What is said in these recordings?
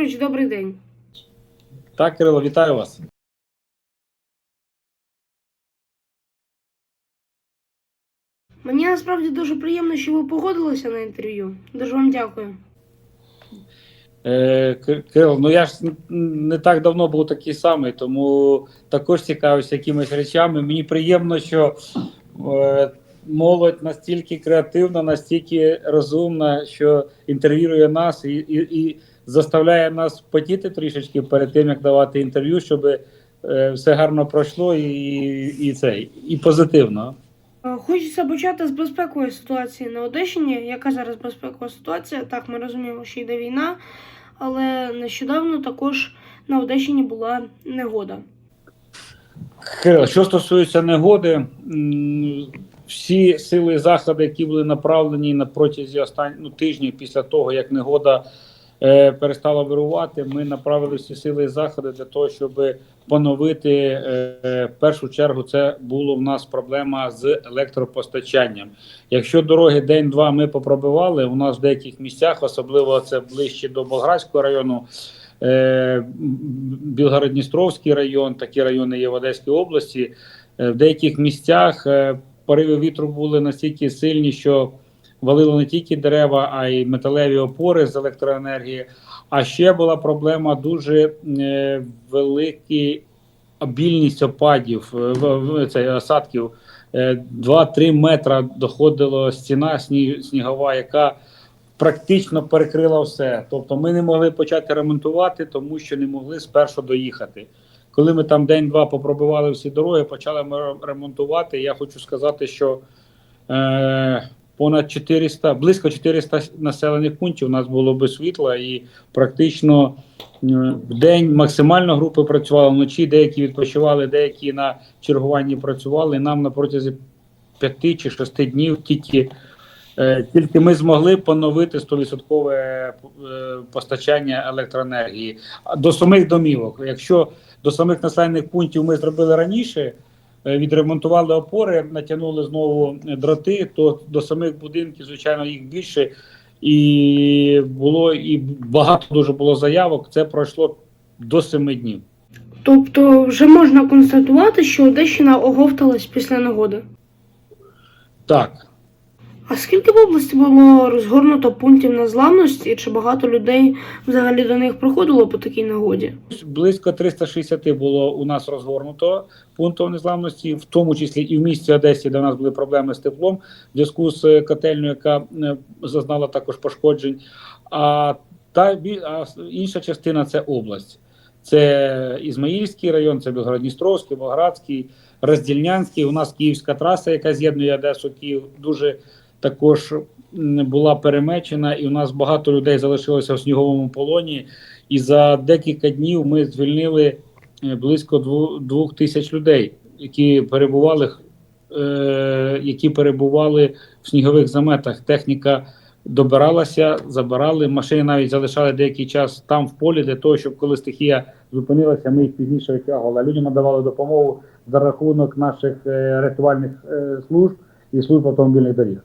Олександрович, добрий день. Так, Кирило, вітаю вас. Мені насправді дуже приємно, що ви погодилися на інтерв'ю. Дуже вам дякую. Е, Кир- Кирило, ну я ж не так давно був такий самий, тому також цікавився якимись речами. Мені приємно, що е, молодь настільки креативна, настільки розумна, що інтерв'ює нас і, і, і заставляє нас потіти трішечки перед тим, як давати інтерв'ю, щоб е, все гарно пройшло і, і, це, і позитивно. Е, Хочеться почати з безпекової ситуації на Одещині. Яка зараз безпекова ситуація? Так, ми розуміємо, що йде війна, але нещодавно також на Одещині була негода. Кирило, що стосується негоди, всі сили і заходи, які були направлені на протязі останніх ну, тижнів після того, як негода перестала вирувати, ми направили всі сили і заходи для того, щоб поновити е, в першу чергу. Це було в нас проблема з електропостачанням. Якщо дороги день-два ми попробивали, у нас в деяких місцях, особливо це ближче до Болградського району. Е, Білгород-Дністровський район, такі райони є в Одеській області. Е, В деяких місцях е, пориви вітру були настільки сильні, що валило не тільки дерева, а й металеві опори з електроенергії. А ще була проблема дуже е, великий обільність опадів, е, це, осадків. Е, 2-3 метра доходила стіна сні- снігова, яка практично перекрила все. Тобто ми не могли почати ремонтувати, тому що не могли спершу доїхати. Коли ми там день-два попробували всі дороги, почали ми ремонтувати. Я хочу сказати, що е, понад 400, близько 400 населених пунктів у нас було без світла, і практично е, в день максимально групи працювали вночі, деякі відпочивали, деякі на чергуванні працювали. Нам на протязі 5 чи 6 днів тільки Е, Тільки ми змогли поновити 100% е, постачання електроенергії до самих домівок. Якщо до самих населених пунктів ми зробили раніше, відремонтували опори, натягнули знову дроти, то до самих будинків, звичайно, їх більше. І було і багато дуже було заявок. Це пройшло до семи днів. Тобто, вже можна констатувати, що Одещина оговталась після нагоди. Так. А скільки в області було розгорнуто пунктів незламності, і чи багато людей взагалі до них приходило по такій нагоді? Близько 360 було у нас розгорнуто пунктів незламності, в тому числі і в місті Одесі, де в нас були проблеми з теплом, в зв'язку з котельною, яка е, зазнала також пошкоджень. А та а інша частина це область. Це Ізмаїльський район, це Білгород-Дністровський, Болградський, Роздільнянський. У нас Київська траса, яка з'єднує Одесу, Київ, дуже також була перемечена, і у нас багато людей залишилося в сніговому полоні. І за декілька днів ми звільнили е, близько двох тисяч людей, які перебували, е, які перебували в снігових заметах. Техніка добиралася, забирали. Машини навіть залишали деякий час там в полі для того, щоб коли стихія зупинилася, ми їх пізніше витягували. Людям надавали допомогу за рахунок наших е, рятувальних е, служб і служб автомобільних доріг.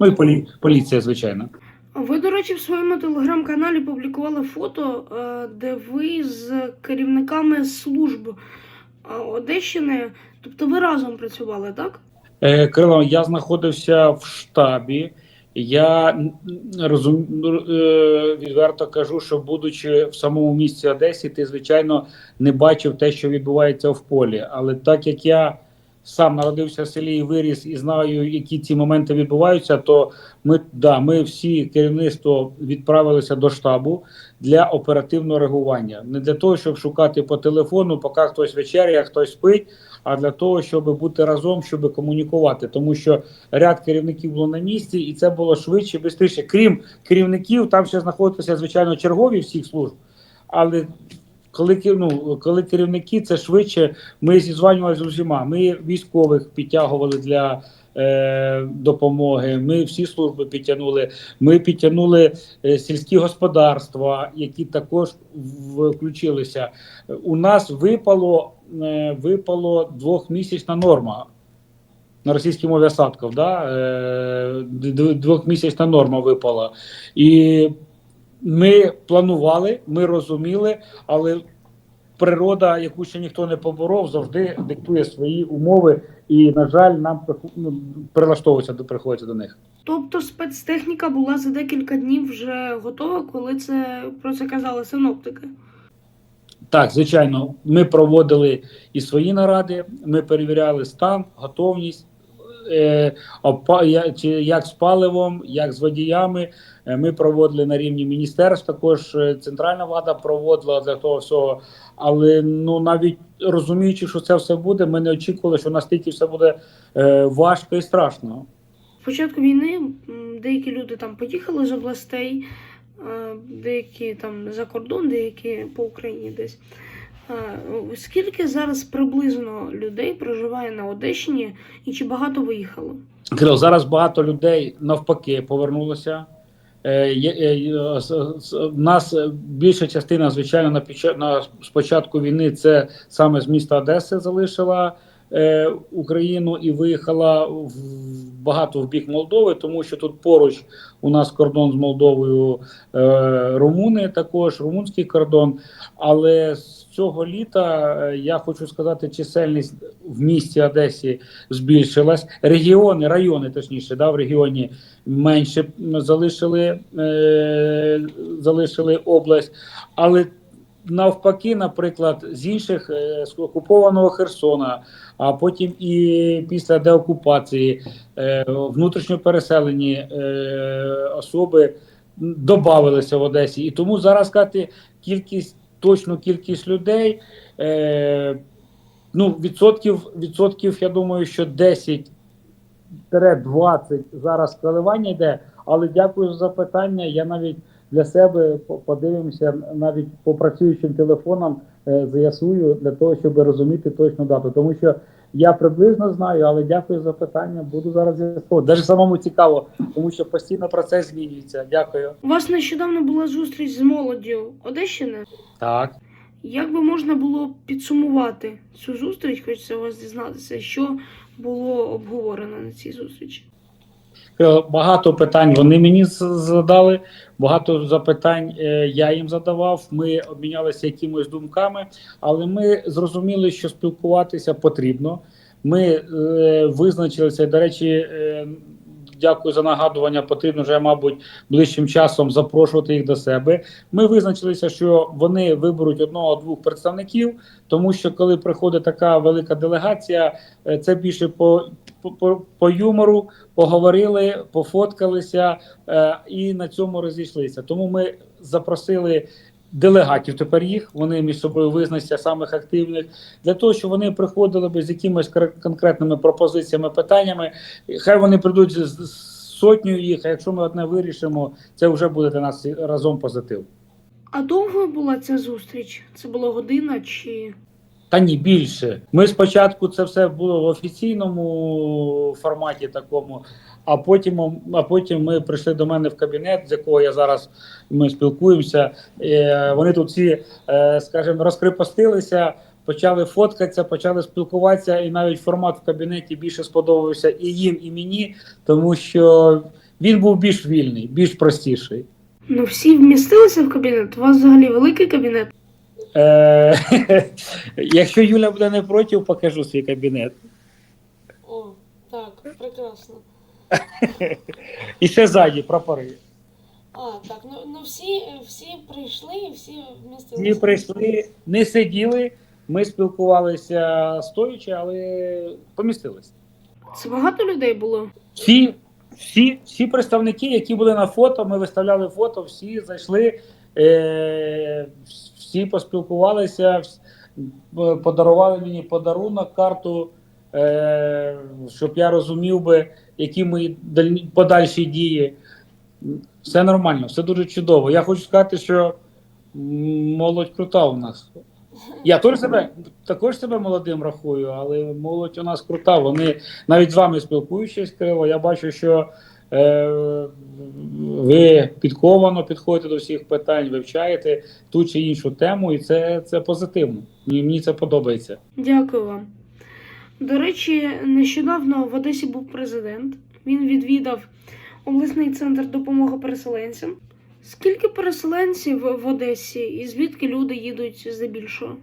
Ну і полі- поліція, звичайно. Ви, до речі, в своєму телеграм-каналі публікували фото, е, де ви з керівниками служб е, Одещини, тобто ви разом працювали, так? Е, Кирило, я знаходився в штабі. Я розум, відверто кажу, що будучи в самому місті Одесі, ти звичайно не бачив те, що відбувається в полі. Але так як я сам народився в селі і виріс і знаю, які ці моменти відбуваються, то ми да, ми всі керівництво відправилися до штабу для оперативного реагування. Не для того, щоб шукати по телефону, поки хтось вечеряє, хтось спить, а для того, щоб бути разом, щоб комунікувати, тому що ряд керівників було на місці, і це було швидше, швидше. Крім керівників, там ще знаходилися звичайно чергові всіх служб, але коли ну, коли керівники, це швидше. Ми зізванювалися з усіма. Ми військових підтягували для е, допомоги. Ми всі служби підтягнули. Ми підтягнули е, сільські господарства, які також включилися. У нас випало, е, випало двохмісячна норма. На російській мові осадків, да? е, двохмісячна норма випала. І Ми планували, ми розуміли, але природа, яку ще ніхто не поборов, завжди диктує свої умови, і, на жаль, нам ну, прилаштовуватися до приходиться до них. Тобто спецтехніка була за декілька днів вже готова, коли це про це казали синоптики. Так, звичайно, ми проводили і свої наради, ми перевіряли стан, готовність, е, опа- як з паливом, як з водіями. Е, Ми проводили на рівні міністерств, також е, центральна влада проводила для того всього. Але ну навіть розуміючи, що це все буде, ми не очікували, що настільки все буде е, важко і страшно. Початку війни деякі люди там поїхали з областей, деякі там за кордон, деякі по Україні десь. Скільки зараз приблизно людей проживає на Одещині і чи багато виїхало? Кирил, зараз багато людей навпаки повернулося. Е, е, в нас е, більша частина, звичайно, на спочатку війни це саме з міста Одеси залишила е, Україну і виїхала в, багато в бік Молдови, тому що тут поруч у нас кордон з Молдовою е, румуни, також румунський кордон. Але з цього літа е, я хочу сказати, чисельність в місті Одесі збільшилась. Регіони, райони, точніше, да, в регіоні менше залишили, залишили область, але навпаки, наприклад, з інших е, з окупованого Херсона, а потім і після деокупації е, внутрішньо переселені е, особи додавалися в Одесі. І тому зараз сказати кількість, точну кількість людей. Ну, відсотків, відсотків, я думаю, що 10 20 зараз коливання йде, але дякую за запитання. Я навіть для себе подивимося, навіть по працюючим телефонам е, з'ясую для того, щоб розуміти точну дату. Тому що я приблизно знаю, але дякую за питання. Буду зараз з'ясовувати. Даже самому цікаво, тому що постійно процес змінюється. Дякую. У вас нещодавно була зустріч з молоддю Одещини. Так. Як би можна було підсумувати цю зустріч, хочеться у вас дізнатися, що було обговорено на цій зустрічі? Е, Багато питань вони мені задали, багато запитань е, я їм задавав. Ми обмінялися якимись думками, але ми зрозуміли, що спілкуватися потрібно. Ми е, визначилися, до речі, дякую за нагадування. Потрібно вже, мабуть, ближчим часом запрошувати їх до себе. Ми визначилися, що вони виберуть одного-двох представників, тому що коли приходить така велика делегація, це більше по, по, юмору, поговорили, пофоткалися е, і на цьому розійшлися. Тому ми запросили делегатів тепер їх. Вони між собою визначаться самих активних для того, щоб вони приходили би з якимись конкретними пропозиціями, питаннями. Хай вони прийдуть з сотнею їх. А якщо ми одне вирішимо, це вже буде для нас разом позитив. А довгою була ця зустріч? Це була година чи. Та ні, більше. Ми спочатку це все було в офіційному форматі такому, а потім, а потім ми прийшли до мене в кабінет, з якого я зараз ми спілкуємося. Е, вони тут всі, е, скажімо, розкрепостилися, почали фоткатися, почали спілкуватися, і навіть формат в кабінеті більше сподобався і їм, і мені, тому що він був більш вільний, більш простіший. Ну, всі вмістилися в кабінет? У вас взагалі великий кабінет? Е, якщо Юля буде не проти, покажу свій кабінет. О, так, прекрасно. І ще ззаді прапори. А, так, ну, ну всі, всі прийшли, всі вмістилися. Всі прийшли, не сиділи. Ми спілкувалися стоячи, але помістилися. Це багато людей було. Всі, всі, всі представники, які були на фото, ми виставляли фото, всі зайшли, е, всі поспілкувалися, подарували мені подарунок, карту, е, щоб я розумів би, які мої подальші дії. Все нормально, все дуже чудово. Я хочу сказати, що молодь крута у нас. Я теж себе також себе молодим рахую, але молодь у нас крута. Вони навіть з вами спілкуючись, Кирило, я бачу, що ви підковано підходите до всіх питань, вивчаєте ту чи іншу тему, і це, це позитивно. Мені це подобається. Дякую вам. До речі, нещодавно в Одесі був президент. Він відвідав обласний центр допомоги переселенцям. Скільки переселенців в Одесі і звідки люди їдуть здебільшого?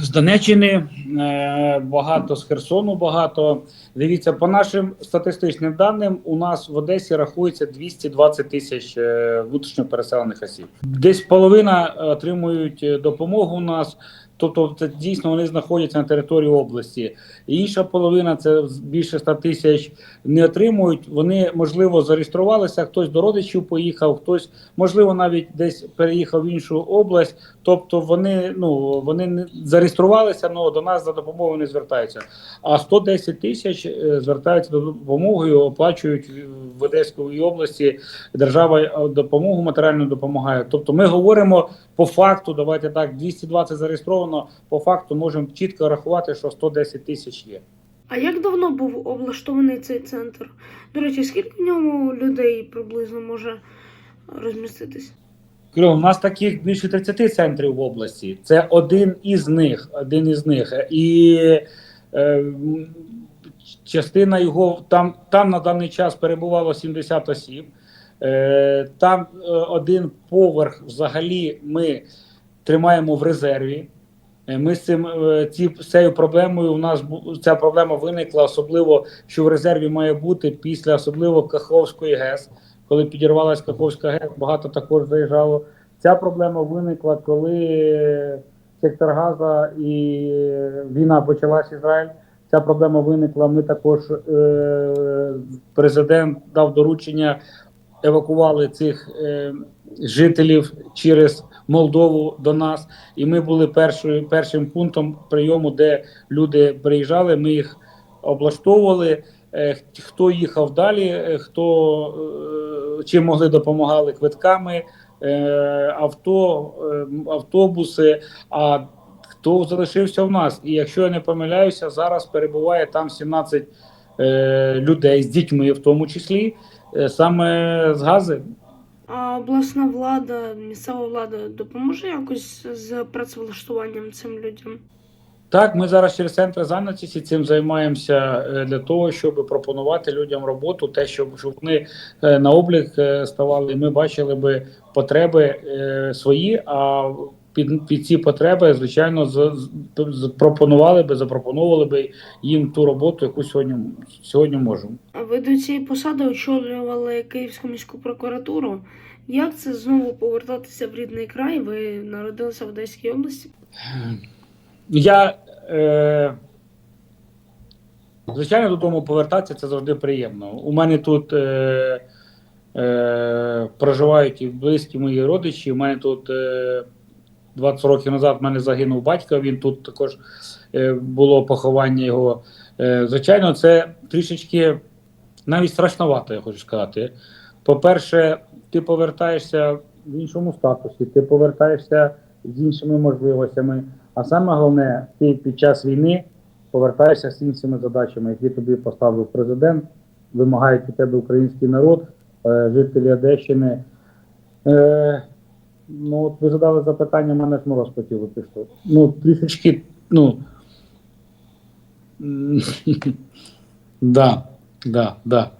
З Донеччини е, багато, з Херсону багато. Дивіться, по нашим статистичним даним, у нас в Одесі рахується 220 тисяч е, внутрішньо переселених осіб. Десь половина отримують е, допомогу у нас. Тобто, це дійсно вони знаходяться на території області. Інша половина це більше 100 тисяч не отримують. Вони можливо зареєструвалися. Хтось до родичів поїхав, хтось можливо навіть десь переїхав в іншу область. Тобто вони ну вони не зареєструвалися, але до нас за допомогою не звертаються. А 110 тисяч е, звертаються за допомогою, оплачують в Одеській області. Держава е, допомогу матеріально допомагає. Тобто, ми говоримо по факту. Давайте так, 220 зареєстровано. По факту можемо чітко рахувати, що 110 тисяч є. А як давно був облаштований цей центр? До речі, скільки в ньому людей приблизно може розміститись? Кирило, у нас таких більше 30 центрів в області. Це один із них. Один із них. І е, частина його там, там на даний час перебувало 70 осіб. Е, там е, один поверх взагалі ми тримаємо в резерві. Е, Ми з цим е, ці цією проблемою у нас ця проблема виникла, особливо що в резерві має бути після особливо Каховської ГЕС. Коли підірвалась Каховська ГЕС, багато також заїжджало. Ця проблема виникла, коли сектор Газа і війна почалась Ізраїль. Ця проблема виникла. Ми також е, президент дав доручення евакували цих е, жителів через Молдову до нас, і ми були першою першим пунктом прийому, де люди приїжджали. Ми їх облаштовували. Е, хто їхав далі, е, хто е, чим могли допомагали квитками, авто, автобуси. А хто залишився в нас? І якщо я не помиляюся, зараз перебуває там 17 е, людей з дітьми, в тому числі, саме з Гази. А обласна влада, місцева влада допоможе якось з працевлаштуванням цим людям? Так, ми зараз через центр зайнятості цим займаємося е, для того, щоб пропонувати людям роботу, те, щоб, вони е, на облік е, ставали. Ми бачили би потреби свої. А під, під ці потреби, звичайно, з, з, з- пропонували би, запропонували би їм ту роботу, яку сьогодні сьогодні можемо. А ви до цієї посади очолювали Київську міську прокуратуру. Як це знову повертатися в рідний край? Ви народилися в Одеській області? Я е, звичайно додому повертатися це завжди приємно. У мене тут е, е, проживають і близькі мої родичі. У мене тут е, 20 років назад в мене загинув батько. Він тут також е, було поховання його. Е, звичайно, це трішечки навіть страшновато, я хочу сказати. По-перше, ти повертаєшся в іншому статусі, ти повертаєшся з іншими можливостями. А саме головне, ти під час війни повертаєшся з іншими задачами, які тобі поставив президент, вимагають від тебе український народ, е, жителі Одещини. Ну, от ви задали запитання, мене ж мороз хотів виписати. Ну, трішечки, ну. Да, да, да.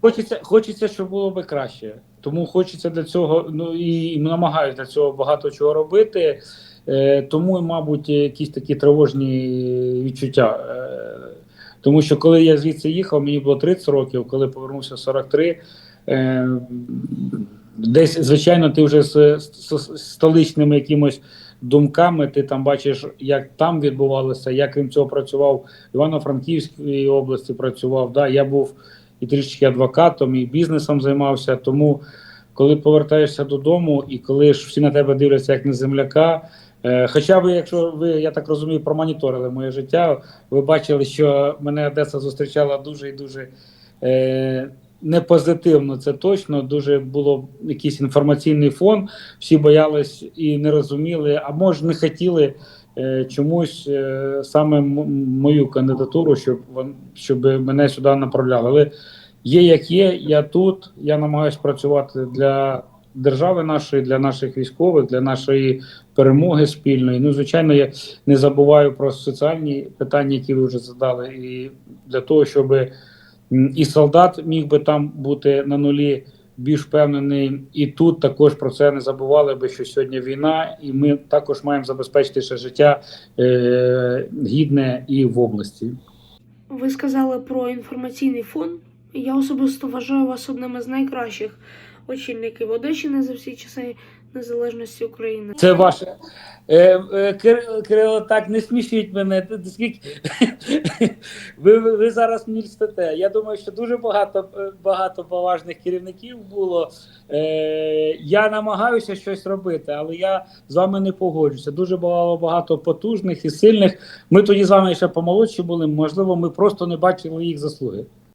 Хочеться, хочеться, щоб було би краще. Тому хочеться для цього, ну і намагаюся для цього багато чого робити. Е, тому, мабуть, якісь такі тривожні відчуття. Е, тому що коли я звідси їхав, мені було 30 років, коли повернувся 43. Е, десь, звичайно, ти вже з, з, з столичними якимось думками, ти там бачиш, як там відбувалося. Я крім цього працював в Івано-Франківській області, працював. Да, я був і трішки адвокатом, і бізнесом займався. Тому, коли повертаєшся додому, і коли ж всі на тебе дивляться як на земляка. Е, Хоча ви, якщо ви, я так розумію, промоніторили моє життя, ви бачили, що мене Одеса зустрічала дуже і дуже е, непозитивно, це точно. Дуже було якийсь інформаційний фон. Всі боялись і не розуміли, а може не хотіли е, чомусь е, саме мою кандидатуру, щоб щоб мене сюди направляли. Але є як є, я тут. Я намагаюся працювати для держави нашої, для наших військових, для нашої перемоги спільної. Ну, звичайно, я не забуваю про соціальні питання, які ви вже задали, і для того, щоб м, і солдат міг би там бути на нулі, більш впевнений, і тут також про це не забували би, що сьогодні війна, і ми також маємо забезпечити ще життя е, гідне і в області. Ви сказали про інформаційний фон. Я особисто вважаю вас одним із найкращих очільників Одещини за всі часи незалежності України. Це ваше. Е, е, Кир- Кирило, так не смішіть мене. Скільки... ви, ви, ви зараз мені. Я думаю, що дуже багато, е, багато поважних керівників було. Е, я намагаюся щось робити, але я з вами не погоджуся. Дуже було багато потужних і сильних. Ми тоді з вами ще помолодші були. Можливо, ми просто не бачили їх заслуги.